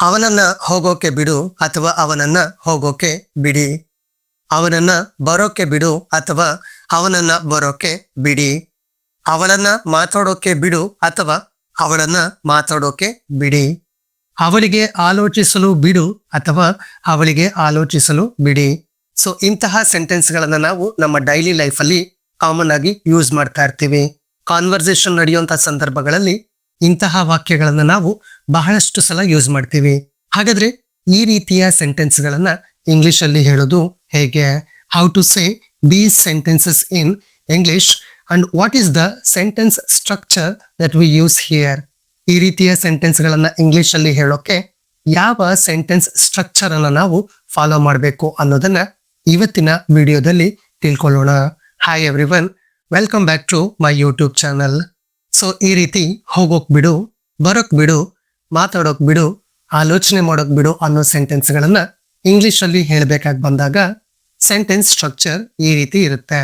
ಅವನನ್ನ ಹೋಗೋಕೆ ಬಿಡು ಅಥವಾ ಅವನನ್ನ ಹೋಗೋಕೆ ಬಿಡಿ. ಅವನನ್ನ ಬರೋಕೆ ಬಿಡು ಅಥವಾ ಅವನನ್ನ ಬರೋಕೆ ಬಿಡಿ. ಅವಳನ್ನ ಮಾತಾಡೋಕೆ ಬಿಡು ಅಥವಾ ಅವಳನ್ನ ಮಾತಾಡೋಕೆ ಬಿಡಿ. ಅವಳಿಗೆ ಆಲೋಚಿಸಲು ಬಿಡು ಅಥವಾ ಅವಳಿಗೆ ಆಲೋಚಿಸಲು ಬಿಡಿ. ಸೊ ಇಂತಹ ಸೆಂಟೆನ್ಸ್ ಗಳನ್ನ ನಾವು ನಮ್ಮ ಡೈಲಿ ಲೈಫ್ ಅಲ್ಲಿ ಕಾಮನ್ ಆಗಿ ಯೂಸ್ ಮಾಡ್ತಾ ಇರ್ತೀವಿ. ಕಾನ್ವರ್ಸೇಷನ್ ನಡೆಯುವಂಥ ಸಂದರ್ಭಗಳಲ್ಲಿ ಇಂತಹ ವಾಕ್ಯಗಳನ್ನು ನಾವು ಬಹಳಷ್ಟು ಸಲ ಯೂಸ್ ಮಾಡ್ತೀವಿ. ಹಾಗಾದ್ರೆ ಈ ರೀತಿಯ ಸೆಂಟೆನ್ಸ್ಗಳನ್ನು ಇಂಗ್ಲೀಷಲ್ಲಿ ಹೇಳೋದು ಹೇಗೆ? How to say these sentences in English and what is the sentence structure that we use here ಈ ರೀತಿಯ ಸೆಂಟೆನ್ಸ್ಗಳನ್ನು ಇಂಗ್ಲೀಷಲ್ಲಿ ಹೇಳೋಕೆ ಯಾವ ಸೆಂಟೆನ್ಸ್ ಸ್ಟ್ರಕ್ಚರ್ ಅನ್ನ ನಾವು ಫಾಲೋ ಮಾಡಬೇಕು ಅನ್ನೋದನ್ನ ಇವತ್ತಿನ ವಿಡಿಯೋದಲ್ಲಿ ತಿಳ್ಕೊಳ್ಳೋಣ. Hi everyone welcome back to my YouTube channel so ಈ ರೀತಿ ಹೋಗೋಕ್ ಬಿಡು ಬರೋಕ್ ಬಿಡು ಮಾತಾಡೋಕ್ ಬಿಡು ಆಲೋಚನೆ ಮಾಡೋಕ್ ಬಿಡು ಅನ್ನೋ ಸೆಂಟೆನ್ಸ್ ಗಳನ್ನ ಇಂಗ್ಲಿಷ್ ಅಲ್ಲಿ ಹೇಳ್ಬೇಕಾಗಿ ಬಂದಾಗ ಸೆಂಟೆನ್ಸ್ ಸ್ಟ್ರಕ್ಚರ್ ಈ ರೀತಿ ಇರುತ್ತೆ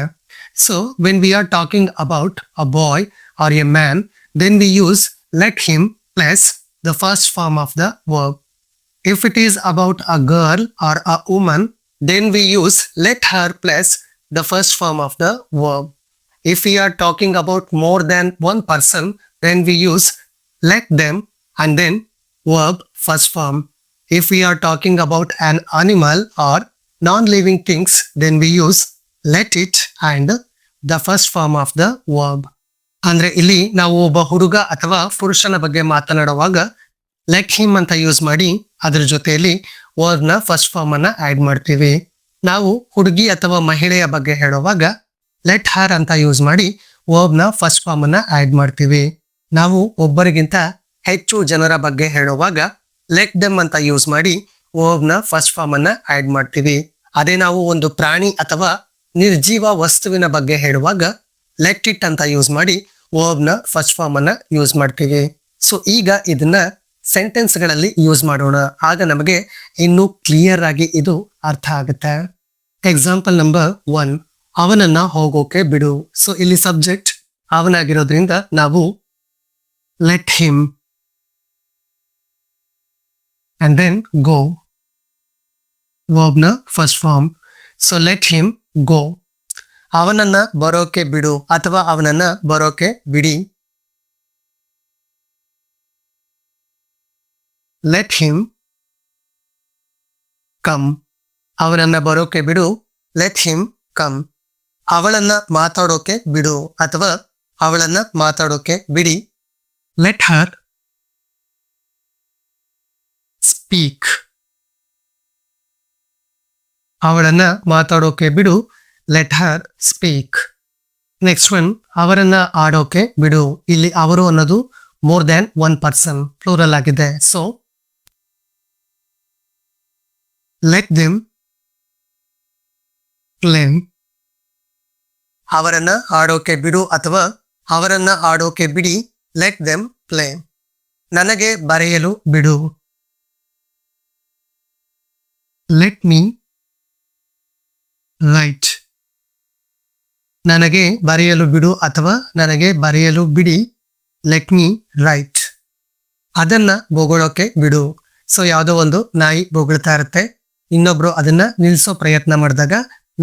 so when we are talking about a boy or a man then we use let him plus the first form of the verb If it is about a girl or a woman, then we use let her plus the first form of the verb. If we are talking about more than one person, then we use let them and then verb first form. If we are talking about an animal or non-living things, then we use let it and the first form of the verb. ಅಂದ್ರೆ ಇಲ್ಲಿ ನಾವು ಒಬ್ಬ ಹುಡುಗ ಅಥವಾ ಪುರುಷನ ಬಗ್ಗೆ ಮಾತನಾಡುವಾಗ let him ಅಂತ ಯೂಸ್ ಮಾಡಿ ಅದ್ರ ಜೊತೆಯಲ್ಲಿ ನ ಫಸ್ಟ್ ಫಾರ್ಮ್ ಅನ್ನ ಆಡ್ ಮಾಡ್ತೀವಿ ನಾವು ಹುಡುಗಿ ಅಥವಾ ಮಹಿಳೆಯ ಬಗ್ಗೆ ಹೇಳುವಾಗ ಲೆಟ್ ಹರ್ ಅಂತ ಯೂಸ್ ಮಾಡಿ ವರ್ಬ್ನ ಫಸ್ಟ್ ಫಾರ್ಮ್ ಆ್ಯಡ್ ಮಾಡ್ತೀವಿ. ನಾವು ಒಬ್ಬರಿಗಿಂತ ಹೆಚ್ಚು ಜನರ ಬಗ್ಗೆ ಹೇಳುವಾಗ ಲೆಟ್ ದೆಮ್ ಅಂತ ಯೂಸ್ ಮಾಡಿ ವರ್ಬ್ನ ಫಸ್ಟ್ ಫಾರ್ಮ್ ಆ್ಯಡ್ ಮಾಡ್ತೀವಿ. ಅದೇ ನಾವು ಒಂದು ಪ್ರಾಣಿ ಅಥವಾ ನಿರ್ಜೀವ ವಸ್ತುವಿನ ಬಗ್ಗೆ ಹೇಳುವಾಗ ಲೆಟ್ ಇಟ್ ಅಂತ ಯೂಸ್ ಮಾಡಿ ವರ್ಬ್ನ ಫಸ್ಟ್ ಫಾರ್ಮ್ ಅನ್ನ ಯೂಸ್ ಮಾಡ್ತೀವಿ. ಸೊ ಈಗ ಇದನ್ನ ಸೆಂಟೆನ್ಸ್ಗಳಲ್ಲಿ ಯೂಸ್ ಮಾಡೋಣ. ಆಗ ನಮಗೆ ಇನ್ನೂ ಕ್ಲಿಯರ್ ಆಗಿ ಇದು ಅರ್ಥ ಆಗುತ್ತೆ. ಎಕ್ಸಾಂಪಲ್ ನಂಬರ್ ಒನ್ ಅವನನ್ನ ಹೋಗೋಕೆ ಬಿಡು. ಸೊ ಇಲ್ಲಿ ಸಬ್ಜೆಕ್ಟ್ ಅವನಾಗಿರೋದ್ರಿಂದ ನಾವು let him and then go ವರ್ಬ್ನ first form so let him go ಅವನನ್ನ ಬರೋಕೆ ಬಿಡು ಅಥವಾ ಅವನನ್ನ ಬರೋಕೆ ಬಿಡಿ. ಲೆಟ್ ಹಿಮ್ ಕಮ್ ಅವನನ್ನ ಬರೋಕೆ ಬಿಡು. ಲೆಟ್ ಹಿಮ್ ಕಮ್ ಅವಳನ್ನ ಮಾತಾಡೋಕೆ ಬಿಡು ಅಥವಾ ಅವಳನ್ನ ಮಾತಾಡೋಕೆ ಬಿಡಿ. ಲೆಟ್ ಹರ್ ಸ್ಪೀಕ್ ಅವಳನ್ನ ಮಾತಾಡೋಕೆ ಬಿಡು. Let her speak next one ಅವರನ್ನ ಆಡೋಕೆ ಬಿಡು. ಇಲ್ಲಿ ಅವರು ಅನ್ನೋದು more than one person plural ಆಗಿದೆ. ಸೊ ಲೆಟ್ ದಿಮ್ ಪ್ಲೇನ್ ಅವರನ್ನ ಆಡೋಕೆ ಬಿಡು ಅಥವಾ ಅವರನ್ನ ಆಡೋಕೆ ಬಿಡಿ ಲೆಟ್ ದೆಮ್ ಪ್ಲೇ ನನಗೆ ಬರೆಯಲು ಬಿಡು. ಲೆಟ್ ಮೀ ರೈಟ್ ನನಗೆ ಬರೆಯಲು ಬಿಡು ಅಥವಾ ನನಗೆ ಬರೆಯಲು ಬಿಡಿ ಲೆಟ್ ಮೀ ರೈಟ್ ಅದನ್ನ ಬೊಗಳೋಕೆ ಬಿಡು. ಸೊ ಯಾವುದೋ ಒಂದು ನಾಯಿ ಬೊಗಳ್ತಾ ಇರುತ್ತೆ. ಇನ್ನೊಬ್ರು ಅದನ್ನ ನಿಲ್ಲಿಸೋ ಪ್ರಯತ್ನ ಮಾಡಿದಾಗ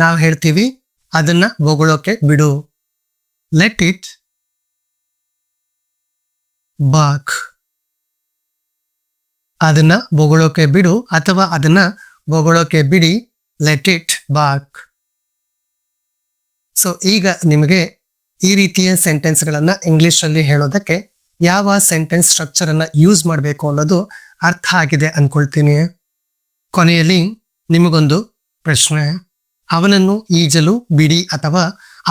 ನಾವು ಹೇಳ್ತೀವಿ ಅದನ್ನ ಬೊಗಳೋಕೆ ಬಿಡು. ಲೆಟ್ ಇಟ್ ಬಾಕ್ ಅದನ್ನ ಬೊಗಳೋಕೆ ಬಿಡು ಅಥವಾ ಅದನ್ನ ಬೊಗಳೋಕೆ ಬಿಡಿ. ಲೆಟ್ ಇಟ್ ಬಾಕ್ ಸೊ ಈಗ ನಿಮಗೆ ಈ ರೀತಿಯ ಸೆಂಟೆನ್ಸ್ ಇಂಗ್ಲೀಷಲ್ಲಿ ಹೇಳೋದಕ್ಕೆ ಯಾವ ಸೆಂಟೆನ್ಸ್ ಸ್ಟ್ರಕ್ಚರ್ ಅನ್ನ ಯೂಸ್ ಮಾಡಬೇಕು ಅನ್ನೋದು ಅರ್ಥ ಆಗಿದೆ ಅಂದ್ಕೊಳ್ತೀನಿ ಕೊನೆಯಲ್ಲಿ ನಿಮಗೊಂದು ಪ್ರಶ್ನೆ. ಅವನನ್ನು ಈಜಲು ಬಿಡಿ ಅಥವಾ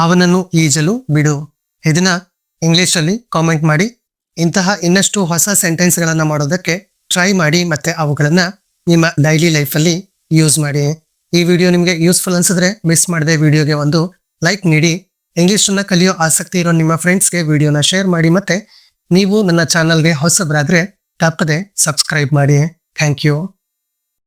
ಅವನನ್ನು ಈಜಲು ಬಿಡು. ಇದನ್ನ ಇಂಗ್ಲಿಷ್ ಅಲ್ಲಿ ಕಾಮೆಂಟ್ ಮಾಡಿ, ಇಂತಹ ಇನ್ನಷ್ಟು ಹೊಸ ಸೆಂಟೆನ್ಸ್ ಗಳನ್ನ ಮಾಡೋದಕ್ಕೆ ಟ್ರೈ ಮಾಡಿ ಮತ್ತೆ ಅವುಗಳನ್ನು ನಿಮ್ಮ ಡೈಲಿ ಲೈಫ್ ಅಲ್ಲಿ ಯೂಸ್ ಮಾಡಿ. ಈ ವಿಡಿಯೋ ನಿಮಗೆ ಯೂಸ್ಫುಲ್ ಅನ್ಸಿದ್ರೆ ಮಿಸ್ ಮಾಡದೆ ವಿಡಿಯೋಗೆ ಒಂದು ಲೈಕ್ ನೀಡಿ. ಇಂಗ್ಲಿಷ್ ಅನ್ನ ಕಲಿಯೋ ಆಸಕ್ತಿ ಇರೋ ನಿಮ್ಮ ಫ್ರೆಂಡ್ಸ್ಗೆ ವಿಡಿಯೋನ ಶೇರ್ ಮಾಡಿ ಮತ್ತೆ ನೀವು ನನ್ನ ಚಾನಲ್ಗೆ ಹೊಸಬ್ರಾದರೆ ತಪ್ಪದೆ ಸಬ್ಸ್ಕ್ರೈಬ್ ಮಾಡಿ. Thank you